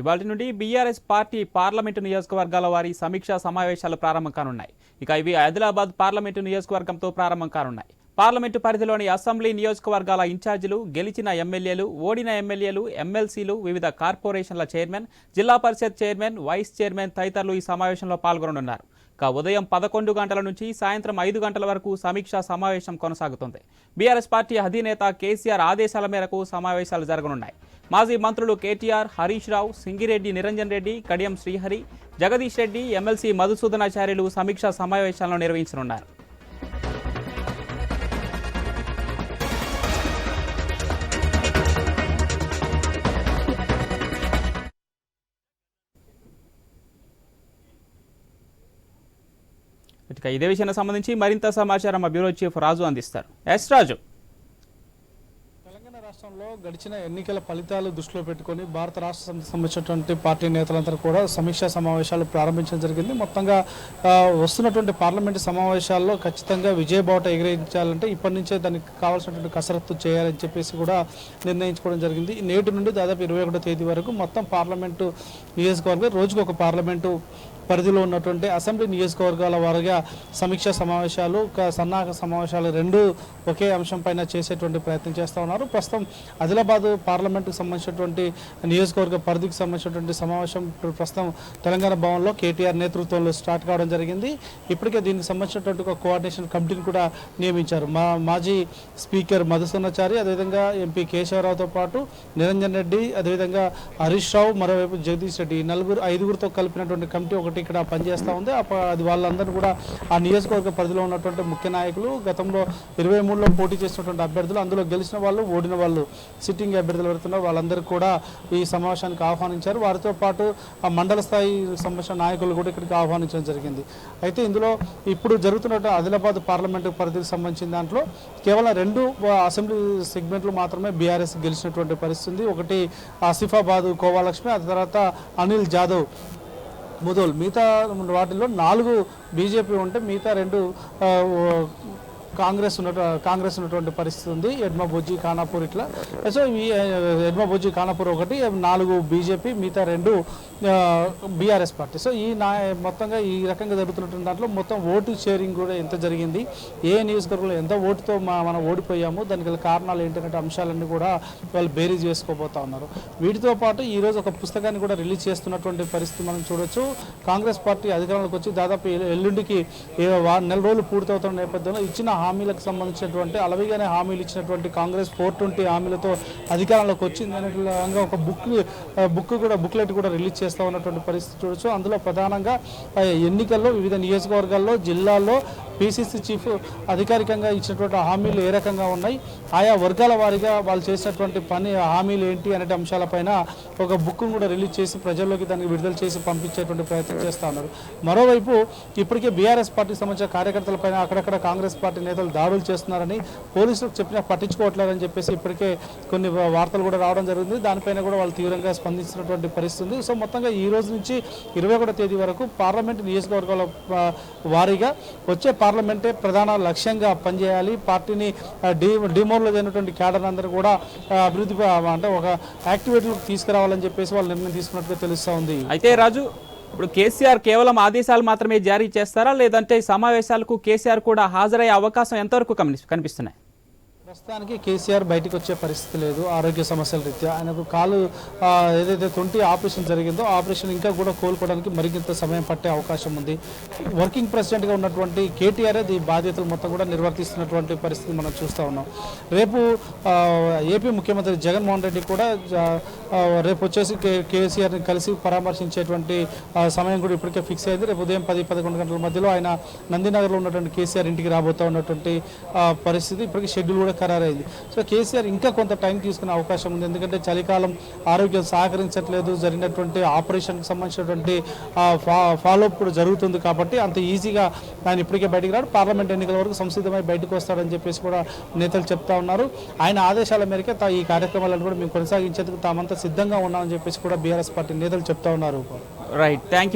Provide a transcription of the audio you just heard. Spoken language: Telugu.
ఇవాటి నుండి బీఆర్ఎస్ పార్టీ పార్లమెంటు నియోజకవర్గాల వారి సమీక్షా సమావేశాలు ప్రారంభం కానున్నాయి. ఇక ఇవి ఆదిలాబాద్ పార్లమెంటు నియోజకవర్గంతో ప్రారంభం కానున్నాయి. పార్లమెంటు పరిధిలోని అసెంబ్లీ నియోజకవర్గాల ఇన్ఛార్జీలు గెలిచిన ఎమ్మెల్యేలు ఓడిన ఎమ్మెల్యేలు ఎమ్మెల్సీలు వివిధ కార్పొరేషన్ల చైర్మన్ జిల్లా పరిషత్ చైర్మన్ వైస్ చైర్మన్ తదితరులు ఈ సమావేశంలో పాల్గొననున్నారు. ఇక ఉదయం పదకొండు గంటల నుంచి సాయంత్రం ఐదు గంటల వరకు సమీక్షా సమావేశం కొనసాగుతుంది. బీఆర్ఎస్ పార్టీ అధినేత కేసీఆర్ ఆదేశాల మేరకు సమావేశాలు జరగనున్నాయి. మాజీ మంత్రులు కేటీఆర్ హరీష్ రావు సింగిరెడ్డి నిరంజన్ రెడ్డి కడియం శ్రీహరి జగదీష్ రెడ్డి ఎమ్మెల్సీ మధుసూదనాచార్యులు సమీక్షా సమావేశాలను నిర్వహించనున్నారు. ఇదే విషయానికి సంబంధించి మరింత సమాచారం మా బ్యూరో చీఫ్ రాజు అందిస్తారు. ఎస్ రాజు. రాష్ట్రంలో గడిచిన ఎన్నికల ఫలితాలు దృష్టిలో పెట్టుకొని భారత రాష్ట్ర సమితికి సంబంధించినటువంటి పార్టీ నేతలందరూ కూడా సమీక్షా సమావేశాలు ప్రారంభించడం జరిగింది. మొత్తంగా వస్తున్నటువంటి పార్లమెంటు సమావేశాల్లో ఖచ్చితంగా విజయబావుట ఎగిరించాలంటే ఇప్పటి నుంచే దానికి కావాల్సినటువంటి కసరత్తు చేయాలని చెప్పేసి కూడా నిర్ణయించుకోవడం జరిగింది. నేటి నుండి దాదాపు ఇరవై ఒకటో తేదీ వరకు మొత్తం పార్లమెంటు నియోజకవర్గం రోజుకు ఒక పార్లమెంటు పరిధిలో ఉన్నటువంటి అసెంబ్లీ నియోజకవర్గాల వారుగా సమీక్ష సమావేశాలు ఒక సన్నాహక సమావేశాలు రెండు ఒకే అంశం పైన చేసేటువంటి ప్రయత్నం చేస్తూ ఉన్నారు. ప్రస్తుతం ఆదిలాబాద్ పార్లమెంటుకు సంబంధించినటువంటి నియోజకవర్గ పరిధికి సంబంధించినటువంటి సమావేశం ప్రస్తుతం తెలంగాణ భవన్లో కేటీఆర్ నేతృత్వంలో స్టార్ట్ కావడం జరిగింది. ఇప్పటికే దీనికి సంబంధించినటువంటి ఒక కోఆర్డినేషన్ కమిటీని కూడా నియమించారు. మా మాజీ స్పీకర్ మధుసూనాచారి అదేవిధంగా ఎంపీ కేశవరావుతో పాటు నిరంజన్ రెడ్డి అదేవిధంగా హరీష్ రావు మరోవైపు జగదీష్ రెడ్డి నలుగురు ఐదుగురితో కలిపినటువంటి కమిటీ ఒకటి ఇక్కడ పనిచేస్తూ ఉంది. అది వాళ్ళందరూ కూడా ఆ నియోజకవర్గ పరిధిలో ఉన్నటువంటి ముఖ్య నాయకులు గతంలో ఇరవై మూడులో పోటీ చేసినటువంటి అభ్యర్థులు అందులో గెలిచిన వాళ్ళు ఓడిన వాళ్ళు సిట్టింగ్ అభ్యర్థులు ఎవరుతున్నారో వాళ్ళందరూ కూడా ఈ సమావేశానికి ఆహ్వానించారు. వారితో పాటు ఆ మండల స్థాయి సంబంధించిన నాయకులు కూడా ఇక్కడికి ఆహ్వానించడం జరిగింది. అయితే ఇందులో ఇప్పుడు జరుగుతున్నట్టు ఆదిలాబాద్ పార్లమెంటు పరిధికి సంబంధించిన దాంట్లో కేవలం రెండు అసెంబ్లీ సెగ్మెంట్లు మాత్రమే బీఆర్ఎస్ గెలిచినటువంటి పరిస్థితి ఉంది. ఒకటి ఆసిఫాబాద్ కోవాలక్ష్మి ఆ తర్వాత అనిల్ జాదవ్ ముదోల్ మిగతా వాటిల్లో నాలుగు బీజేపీ ఉంటే మిగతా రెండు కాంగ్రెస్ ఉన్న కాంగ్రెస్ ఉన్నటువంటి పరిస్థితి ఉంది. ఎడ్మ బొజ్జి ఖానాపూర్ ఇట్లా. సో ఈ ఎడ్మ బొజ్జి ఖానాపూర్ ఒకటి నాలుగు బీజేపీ మిగతా రెండు బీఆర్ఎస్ పార్టీ. సో ఈ నా మొత్తంగా ఈ రకంగా జరుగుతున్నటువంటి దాంట్లో మొత్తం ఓటు షేరింగ్ కూడా ఎంత జరిగింది? ఏ నియోజకవర్గంలో ఎంత ఓటుతో మా మనం ఓడిపోయాము? దానికి గల కారణాలు ఏంటంటే అంశాలన్నీ కూడా వాళ్ళు బేరీజ్ చేసుకోబోతా ఉన్నారు. వీటితో పాటు ఈరోజు ఒక పుస్తకాన్ని కూడా రిలీజ్ చేస్తున్నటువంటి పరిస్థితి మనం చూడొచ్చు. కాంగ్రెస్ పార్టీ అధికారంలోకి వచ్చి దాదాపు ఎల్లుండికి ఏ నెల రోజులు పూర్తవుతున్న నేపథ్యంలో ఇచ్చిన హామీలకు సంబంధించినటువంటి అలవిగానే హామీలు ఇచ్చినటువంటి కాంగ్రెస్ ఫోర్ ట్వంటీ హామీలతో అధికారంలోకి వచ్చింది అనేటువంటి ఒక బుక్ బుక్ కూడా బుక్లెట్ కూడా రిలీజ్ చేస్తూ ఉన్నటువంటి పరిస్థితి చూడొచ్చు. అందులో ప్రధానంగా ఎన్నికల్లో వివిధ నియోజకవర్గాల్లో జిల్లాల్లో పీసీసీ చీఫ్ అధికారికంగా ఇచ్చినటువంటి హామీలు ఏ రకంగా ఉన్నాయి? ఆయా వర్గాల వారిగా వాళ్ళు చేసినటువంటి పని హామీలు ఏంటి అనే అంశాలపైన ఒక బుక్ను కూడా రిలీజ్ చేసి ప్రజల్లోకి దాన్ని విడుదల చేసి పంపించేటువంటి ప్రయత్నం చేస్తూ ఉన్నారు. మరోవైపు ఇప్పటికే బీఆర్ఎస్ పార్టీకి సంబంధించిన కార్యకర్తలపైన అక్కడక్కడ కాంగ్రెస్ పార్టీ నేతలు దాడులు చేస్తున్నారని పోలీసులకు చెప్పినా పట్టించుకోవట్లేదని చెప్పేసి ఇప్పటికే కొన్ని వార్తలు కూడా రావడం జరిగింది. దానిపైన కూడా వాళ్ళు తీవ్రంగా స్పందించినటువంటి పరిస్థితి ఉంది సో మొత్తంగా ఈ రోజు నుంచి ఇరవై ఒకటో తేదీ వరకు పార్లమెంట్ నియోజకవర్గాల వారీగా వచ్చే పార్లమెంటే ప్రధాన లక్ష్యంగా పనిచేయాలి. పార్టీని డీ డి అయినటువంటి క్యాడర్ అందరూ కూడా అభివృద్ధి అంటే ఒక యాక్టివిటీలకు తీసుకురావాలని చెప్పేసి వాళ్ళు నిర్ణయం తీసుకున్నట్టుగా తెలుస్తూ ఉంది. అయితే రాజు ఇప్పుడు కేసీఆర్ కేవలం ఆదేశాలు మాత్రమే జారీ చేస్తారా? లేదంటే సమావేశాలకు కేసీఆర్ కూడా హాజరయ్యే అవకాశం ఎంతవరకు కనిపిస్తున్నాయి? ప్రస్తుతానికి కేసీఆర్ బయటకు వచ్చే పరిస్థితి లేదు ఆరోగ్య సమస్యల రీత్యా. ఆయనకు కాలు ఏదైతే తొంటి ఆపరేషన్ జరిగిందో ఆపరేషన్ ఇంకా కూడా కోలుకోవడానికి మరింత సమయం పట్టే అవకాశం ఉంది. వర్కింగ్ ప్రెసిడెంట్గా ఉన్నటువంటి కేటీఆర్ ఈ బాధ్యతలు మొత్తం కూడా నిర్వర్తిస్తున్నటువంటి పరిస్థితి మనం చూస్తూ ఉన్నాం. రేపు ఏపీ ముఖ్యమంత్రి జగన్మోహన్ రెడ్డి కూడా రేపు వచ్చేసి కే కేసీఆర్ని కలిసి పరామర్శించేటువంటి సమయం కూడా ఇప్పటికే ఫిక్స్ అయింది. రేపు ఉదయం పది పదకొండు గంటల మధ్యలో ఆయన నందినగర్లో ఉన్నటువంటి కేసీఆర్ ఇంటికి రాబోతూ ఉన్నటువంటి పరిస్థితి ఇప్పటికీ షెడ్యూల్ కూడా ఖరారైంది. సో కేసీఆర్ ఇంకా కొంత టైం తీసుకునే అవకాశం ఉంది. ఎందుకంటే చలికాలం ఆరోగ్యం సహకరించట్లేదు. జరిగినటువంటి ఆపరేషన్కి సంబంధించినటువంటి ఫాలోఅప్ కూడా జరుగుతుంది కాబట్టి అంత ఈజీగా ఆయన ఇప్పటికే బయటికి రాడు. పార్లమెంట్ ఎన్నికల వరకు సంసిద్ధమై బయటకు వస్తాడని చెప్పేసి కూడా నేతలు చెప్తా ఉన్నారు. ఆయన ఆదేశాల మేరకే ఈ కార్యక్రమాలను కూడా మేము కొనసాగించేందుకు తామంతా సిద్ధంగా ఉన్నామని చెప్పేసి కూడా బీఆర్ఎస్ పార్టీ నేతలు చెప్తా ఉన్నారు. Right thank